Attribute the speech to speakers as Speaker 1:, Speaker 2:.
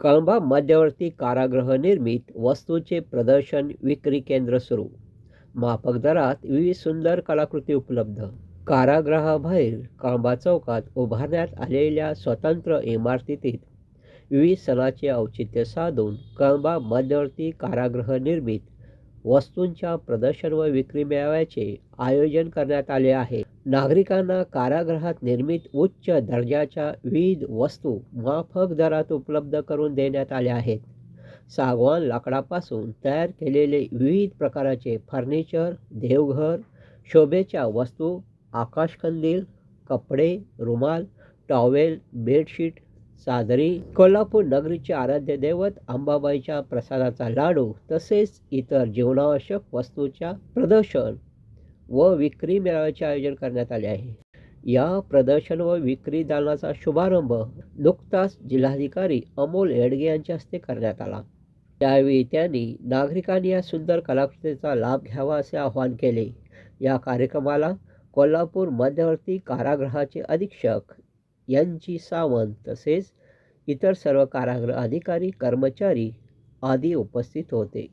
Speaker 1: कळंबा मध्यवर्ती कारागृह निर्मित वस्तूचे प्रदर्शन विक्री केंद्र सुरू. माफक दरात विविध सुंदर कलाकृती उपलब्ध. कारागृहाबाहेर कळंबा चौकात उभारण्यात आलेल्या स्वतंत्र इमारतीत विविध सणाचे औचित्य साधून कळंबा मध्यवर्ती कारागृह निर्मित वस्तूंच्या प्रदर्शन व विक्री मेळाव्याचे आयोजन करण्यात आले आहे. नागरिकांना कारागृहात निर्मित उच्च दर्जाच्या विविध वस्तू माफक दरात उपलब्ध करून देण्यात आल्या आहेत. सागवान लाकडापासून तयार केलेले विविध प्रकारचे फर्निचर देवघर शोभेच्या वस्तू आकाशकंदील कपडे रुमाल टॉवेल बेडशीट साजरी कोल्हापूर नगरीचे आराध्य दैवत अंबाबाईच्या प्रसादाचा लाडू तसेच इतर जीवनावश्यक वस्तूच्या प्रदर्शन व विक्री मेळाव्याचे आयोजन करण्यात आले आहे. या प्रदर्शन व विक्री दालनाचा शुभारंभ नुकताच जिल्हाधिकारी अमोल येडगे यांच्या हस्ते करण्यात आला. त्यावेळी त्यांनी नागरिकांनी या सुंदर कलाकृतीचा लाभ घ्यावा असे आवाहन केले. या कार्यक्रमाला कोल्हापूर मध्यवर्ती कारागृहाचे अधीक्षक यांची सावंत तसेच इतर सर्व कारागृह अधिकारी कर्मचारी आदी उपस्थित होते.